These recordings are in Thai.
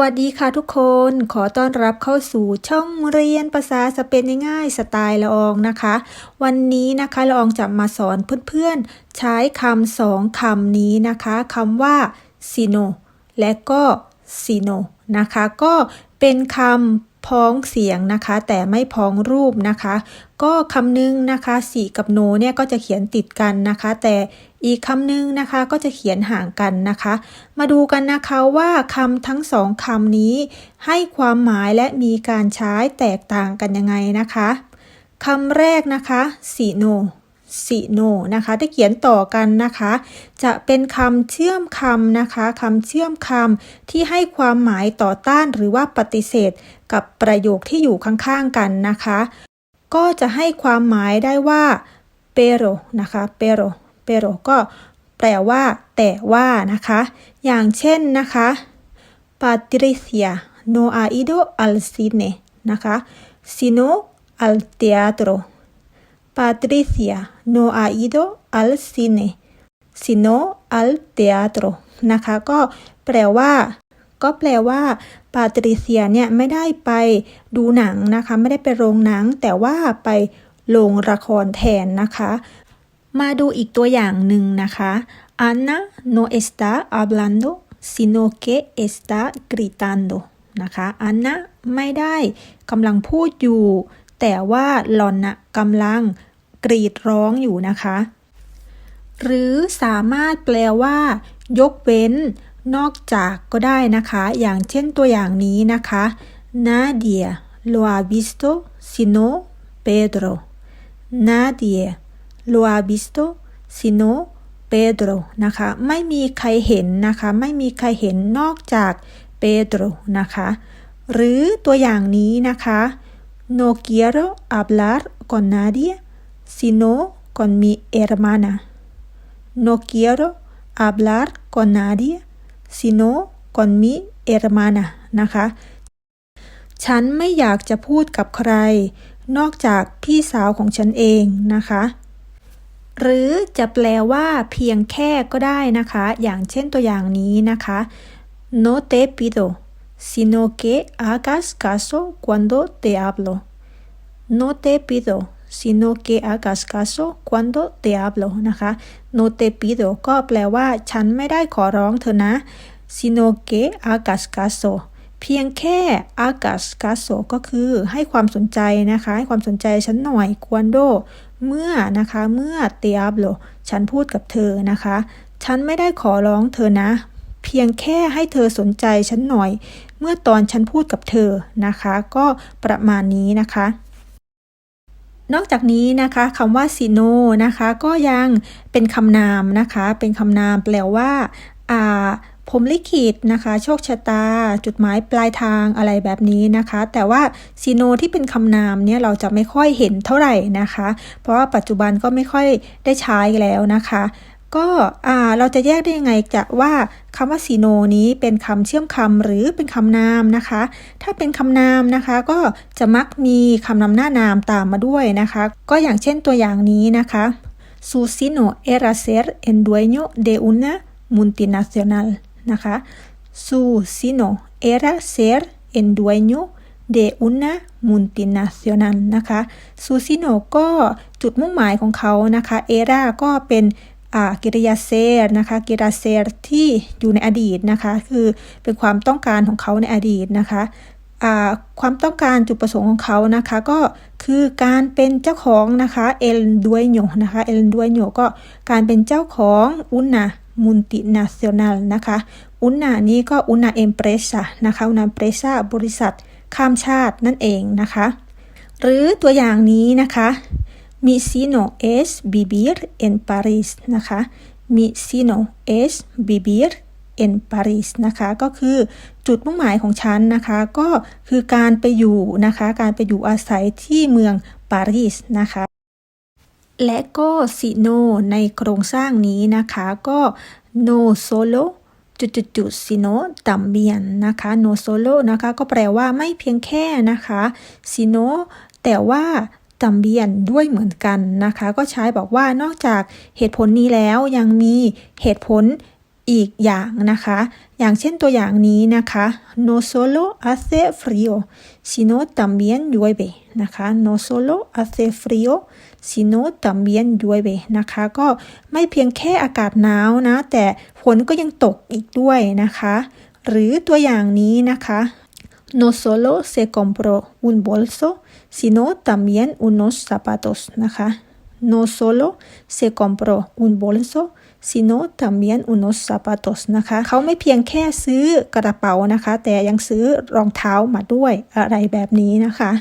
วัสดีค่ะทุกคน ขอต้อนรับเข้าสู่ช่องเรียนภาษาสเปนง่ายๆสไตล์ละอองนะคะ วันนี้นะคะละอองจะมาสอนเพื่อนๆ ใช้คำสองคำนี้นะคะคำว่า sino และก็ sino นะคะ ก็เป็นคำพ้องเสียงนะคะ แต่ไม่พ้องรูปนะคะ ก็คำหนึงนะคะสีกับโนเนี่ยก็จะเขียนติดกันนะคะ แต่ อีกคำหนึ่งนะคะก็จะเขียนห่างกันนะคะ มาดูกันนะคะว่าคำทั้งสองคำนี้ ให้ความหมายและมีการใช้แตกต่างกันยังไงนะคะคำแรกนะคะสีโนสีโนนะคะที่เขียนต่อกันนะคะ จะเป็นคำเชื่อมคำนะคะคำเชื่อมคำที่ให้ความหมายต่อต้านหรือว่าปฏิเสธ กับประโยคที่อยู่ข้างๆกันนะคะ ก็จะให้ความหมายได้ว่า pero นะคะ pero pero ก็แปลว่า แต่ว่านะคะ อย่างเช่นนะคะ Patricia no ha ido al cine นะคะ sino al teatro Patricia no ha ido al cine sino al teatro นะคะ ก็แปลว่า ก็แปลว่าปาตริเซียเนี่ยไม่ได้ไปดูหนังนะคะ ไม่ได้ไปโรงหนัง แต่ว่าไปโรงละครแทนนะคะ มาดูอีกตัวอย่างหนึ่งนะคะ Ana no está hablando sino que está gritando นะคะ Ana ไม่ได้กำลังพูดอยู่ แต่ว่าหล่อนนะกำลังกรีดร้องอยู่นะคะ หรือสามารถแปลว่า ยกเว้น นอกจากก็ได้นะคะ อย่างเช่นตัวอย่างนี้นะคะ Nadie lo ha visto sino Pedro Nadie lo ha visto sino Pedro นะคะ ไม่มีใครเห็นนะคะ ไม่มีใครเห็นนอกจากเปโตรนะคะ หรือตัวอย่างนี้นะคะ no quiero hablar con nadie sino con mi hermana no quiero hablar con nadie sino con mi hermana นะคะ ฉันไม่อยากจะพูดกับใคร นอกจากพี่สาวของฉันเองนะคะ หรือจะแปลว่าเพียงแค่ก็ได้นะคะ อย่างเช่นตัวอย่างนี้นะคะ no te pido sino que hagas caso cuando te hablo no te pido sino que hagas caso cuando te hablo นะคะ no te pido ก็แปลว่า ฉันไม่ได้ขอร้องเธอนะ sino que hagas caso เพียงแค่ hagas caso ก็คือให้ความสนใจนะคะ ให้ความสนใจฉันหน่อย cuando เมื่อนะคะเมื่อ te hablo ฉันพูดกับเธอนะคะ ฉันไม่ได้ขอร้องเธอนะ เพียงแค่ให้เธอสนใจฉันหน่อย เมื่อตอนฉันพูดกับเธอนะคะ ก็ประมาณนี้นะคะนอกจากนี้นะคะคำว่า sino นะคะ ก็ยังเป็นคำนามนะคะ เป็นคำนามแปลว่าอ่า ผมลิขิตนะคะ โชคชะตา จุดหมายปลายทางอะไรแบบนี้นะคะ แต่ว่าซีโนที่เป็นคำนามเนี่ยเราจะไม่ค่อยเห็นเท่าไหร่นะคะ เพราะว่าปัจจุบันก็ไม่ค่อยได้ใช้แล้วนะคะ ก็เราจะแยกได้ยังไงจะว่าคำว่าซีโนนี้เป็นคำเชื่อมคำหรือเป็นคำนามนะคะ ถ้าเป็นคำนามนะคะ ก็จะมักมีคำนำหน้านามตามมาด้วยนะคะ ก็อย่างเช่นตัวอย่างนี้นะคะ Su sino era ser el dueño de una multinacional นะคะ su sino era ser el dueño de una multinacional นะคะ su sino ก็จุดมุ่งหมายของเขานะคะ era ก็เป็นกิริยาเซรนะคะกิริยาเซรที่อยู่ในอดีตนะคะคือเป็นความต้องการของเขาในอดีตนะคะความต้องการจุดประสงค์ของเขานะคะก็คือการเป็นเจ้าของนะคะ el dueño นะคะ el dueño ก็การเป็นเจ้าของ una multinacional นะคะ una นี้ก็ una empresa นะคะ una empresa บริษัทข้ามชาตินั่นเองนะคะ หรือตัวอย่างนี้นะคะ mi sino es vivir en París นะคะ mi sino es vivir en Paris นะคะก็คือจุดมุ่งหมายของฉันนะคะก็คือการไปอยู่นะคะการไปอยู่อาศัยที่เมืองปารีสนะคะ และก็ซีโนในโครงสร้างนี้นะคะก็ no solo จุดจุดจุด sino también นะคะ no solo นะคะก็แปลว่าไม่เพียงแค่นะคะ sino แต่ว่าตัมเบียนด้วยเหมือนกันนะคะ ก็ใช้บอกว่านอกจากเหตุผลนี้แล้วยังมีเหตุผล อีกอย่างนะคะ อย่างเช่นตัวอย่างนี้นะคะ no solo hace frío sino también llueve นะคะ no solo hace frío sino también llueve นะคะ ก็ไม่เพียงแค่อากาศหนาวนะ แต่ฝนก็ยังตกอีกด้วยนะคะ หรือตัวอย่างนี้นะคะ no solo se compró un bolso sino también unos zapatos นะคะ no solo se compró un bolso sino también unos zapatos นะคะเขาไม่เพียงแค่ซื้อกระเป๋านะคะ แต่ยังซื้อรองเท้ามาด้วยอะไรแบบนี้นะคะ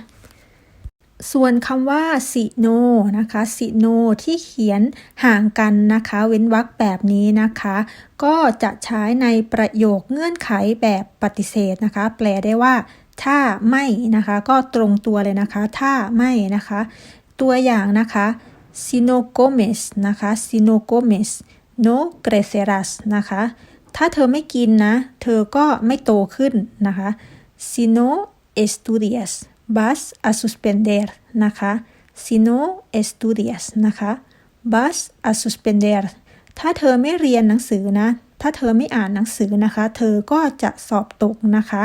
ส่วนคำว่า sino นะคะ sino ที่เขียนห่างกันนะคะ เว้นวรรคแบบนี้นะคะ ก็จะใช้ในประโยคเงื่อนไขแบบปฏิเสธนะคะ แปลได้ว่า ถ้าไม่นะคะ ก็ตรงตัวเลยนะคะ ถ้าไม่นะคะ ตัวอย่างนะคะ si no comes นะคะ si no comes no crecerás นะคะ ถ้าเธอไม่กินนะ เธอก็ไม่โตขึ้นนะคะ si no estudias vas a suspender นะคะ si no estudias นะคะ vas a suspender ถ้าเธอไม่เรียนหนังสือนะ ถ้าเธอไม่อ่านหนังสือนะคะ เธอก็จะสอบตกนะคะ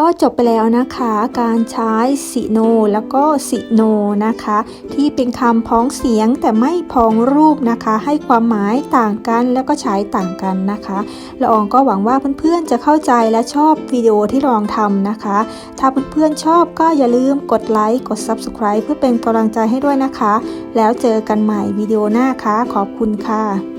ก็จบไปแล้วนะคะการใช้สิโนแล้วก็สิโนนะคะ ที่เป็นคำพ้องเสียงแต่ไม่พ้องรูปนะคะ ให้ความหมายต่างกันแล้วก็ใช้ต่างกันนะคะละอองก็หวังว่าเพื่อนๆจะเข้าใจและชอบวิดีโอที่ลองทำนะคะ ถ้าเพื่อนๆชอบก็อย่าลืมกดไลค์กด Subscribe เพื่อเป็นกำลังใจให้ด้วยนะคะ แล้วเจอกันใหม่วิดีโอหน้าค่ะขอบคุณค่ะ